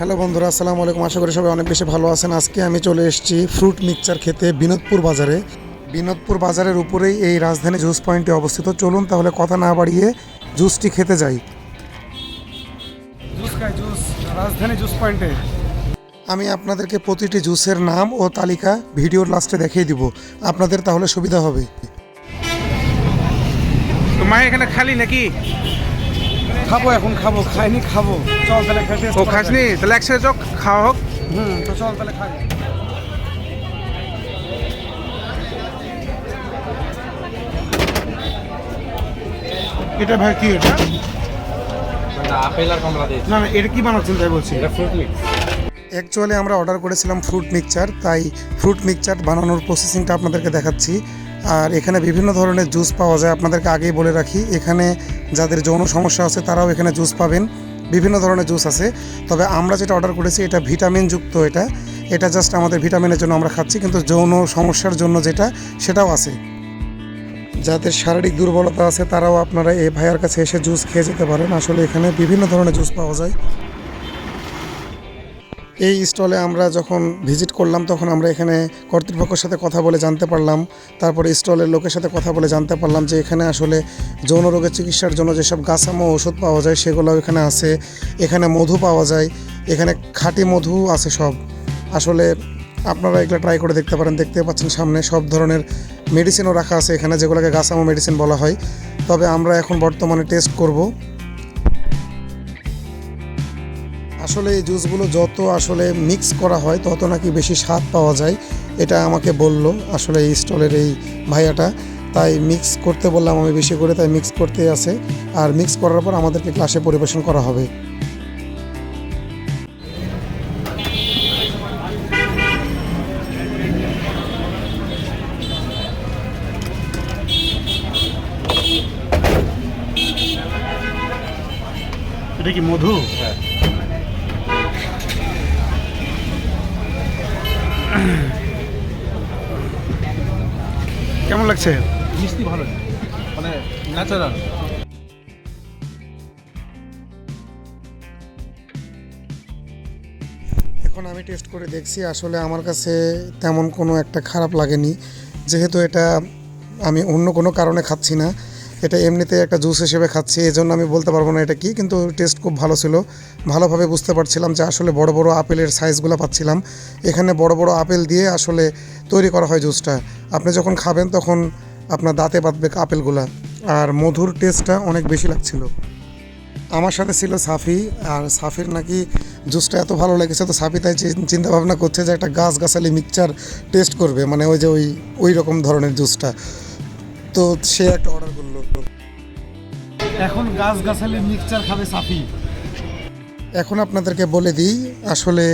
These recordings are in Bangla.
হ্যালো বন্ধুরা আসসালামু আলাইকুম। আশা করি সবাই অনেক বেশি ভালো আছেন। আজকে আমি চলে এসেছি ফ্রুট মিক্সচার খেতে বিনোদপুর বাজারে। বিনোদপুর বাজারের উপরেই এই রাজধানী জুস পয়েন্টে অবস্থিত। চলুন তাহলে কথা না বাড়িয়ে জুসটি খেতে যাই। জুস খাই জুস। রাজধানী জুস পয়েন্টে। আমি আপনাদেরকে প্রতিটি জুসের নাম ও তালিকা ভিডিওর লাস্টে দেখিয়ে দিব। আপনাদের তাহলে সুবিধা হবে। তো মা এখানে খালি নাকি? খাব এখন খাব খাইনি খাব। চল তাহলে খেতে ও খাসনি? তাহলে একসাথে চোখ খাওয়া হোক। হুম তো চল তাহলে খাই। এটা ভাই কি এটা? আপেল আর কমলা দিয়ে। না না এটা কি বানাচ্ছেন তাই বলছি? এটা ফ্রুট মিক্স অ্যাকচুয়ালি আমরা অর্ডার করেছিলাম ফ্রুট মিক্সচার তাই ফ্রুট মিক্সচার বানানোর প্রসেসিংটা আপনাদেরকে দেখাচ্ছি। আর এখানে বিভিন্ন ধরনের জুস পাওয়া যায়। আপনাদেরকে আগেই বলে রাখি, এখানে যাদের যৌন সমস্যা আছে, তারাও এখানে জুস পাবেন। বিভিন্ন ধরনের জুস আছে। তবে আমরা যেটা অর্ডার করেছি, এটা ভিটামিনযুক্ত এটা। এটা জাস্ট আমাদের ভিটামিনের জন্য আমরা খাচ্ছি, কিন্তু যৌন সমস্যার জন্য যেটা, সেটাও আছে। যাদের শারীরিক দুর্বলতা আছে, তারাও আপনারা এই ভাইয়ার কাছে এসে জুস খেয়ে যেতে পারেন। আসলে এখানে বিভিন্ন ধরনের জুস পাওয়া যায়। এই স্টলে আমরা যখন ভিজিট করলাম, তখন আমরা এখানে কর্তৃপক্ষের সাথে কথা বলে জানতে পারলাম। তারপরে স্টলের লোকের সাথে কথা বলে জানতে পারলাম যে এখানে আসলে যৌন রোগের চিকিৎসার জন্য যেসব গাছামো ওষুধ পাওয়া যায় সেগুলো এখানে আছে। এখানে মধু পাওয়া যায়। এখানে খাঁটি মধু আছে সব। আসলে আপনারা এগুলো ট্রাই করে দেখতে পারেন। দেখতে পাচ্ছেন সামনে সব ধরনের মেডিসিনও রাখা আছে এখানে, যেগুলোকে গাছামো মেডিসিন বলা হয়। তবে আমরা এখন বর্তমানে টেস্ট করব। আসলে এই জুসগুলো যত আসলে মিক্স করা হয়, তত নাকি বেশি স্বাদ পাওয়া যায়, এটা আমাকে বলল আসলে এই স্টলের এই ভাইয়াটা। তাই মিক্স করতে বললাম আমি বেশি করে, তাই মিক্স করতে আছে। আর মিক্স করার পর আমাদেরকে ক্লাসে পরিবেশন করা হবে। এটা কি মধু? কেমন লাগছে? মিষ্টি ভালো। মানে ন্যাচারাল এখন আমি টেস্ট করে দেখছি আসলে আমার কাছে তেমন কোনো একটা খারাপ লাগেনি। যেহেতু এটা আমি অন্য কোনো কারণে খাচ্ছি না। এটা এমনিতে একটা জুস হিসেবে খাচ্ছি এই জন্য আমি বলতে পারব না এটা কি, কিন্তু টেস্ট খুব ভালো ছিল। ভালোভাবে বুঝতে পারছিলাম যে আসলে বড় বড় আপেলের সাইজগুলো পাচ্ছিলাম। এখানে বড় বড় আপেল দিয়ে আসলে তৈরি করা হয় জুসটা। আপনি যখন খাবেন তখন আপনার দাঁতে বাঁধবে আপেলগুলা, আর মধুর টেস্টটা অনেক বেশি লাগছিল। আমার সাথে ছিল সাফি, আর সাফির নাকি জুসটা এত ভালো লেগেছে, তো সাফি তাই চিন্তা ভাবনা করছে যে একটা গাছ গাছালি মিক্সচার টেস্ট করবে মানে ওই যে ওই ওই রকম ধরনের জুসটা। তো সে একটা অর্ডার এখন গাছ গাছালি মিক্সচার খাবে সাফি। এখন আপনাদেরকে বলে দিই, আসলে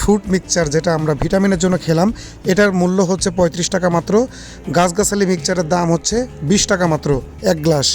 ফ্রুট মিক্সচার যেটা আমরা ভিটামিনের জন্য খেলাম, এটার মূল্য হচ্ছে পঁয়ত্রিশ টাকা মাত্র। গাছগাছালি মিক্সচারের দাম হচ্ছে বিশ টাকা মাত্র, এক গ্লাস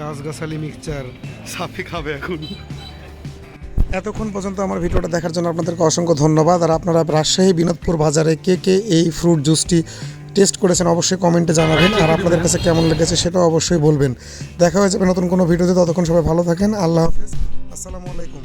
গাছ গাছালি মিক্সচার সাফি খাবে এখন। এতক্ষণ পর্যন্ত আমার ভিডিওটা দেখার জন্য আপনাদেরকে অসংখ্য ধন্যবাদ। আর আপনারা রাজশাহী, বিনোদপুর বাজারে কে কে এই ফ্রুট জুসটি টেস্ট করেছেন অবশ্যই কমেন্টে জানাবেন। আর আপনাদের কাছে কেমন লেগেছে সেটাও অবশ্যই বলবেন। দেখা হয়ে যাবে নতুন কোনো ভিডিওতে, ততক্ষণ সবাই ভালো থাকেন। আল্লাহ হাফেজ। আসসালামু আলাইকুম।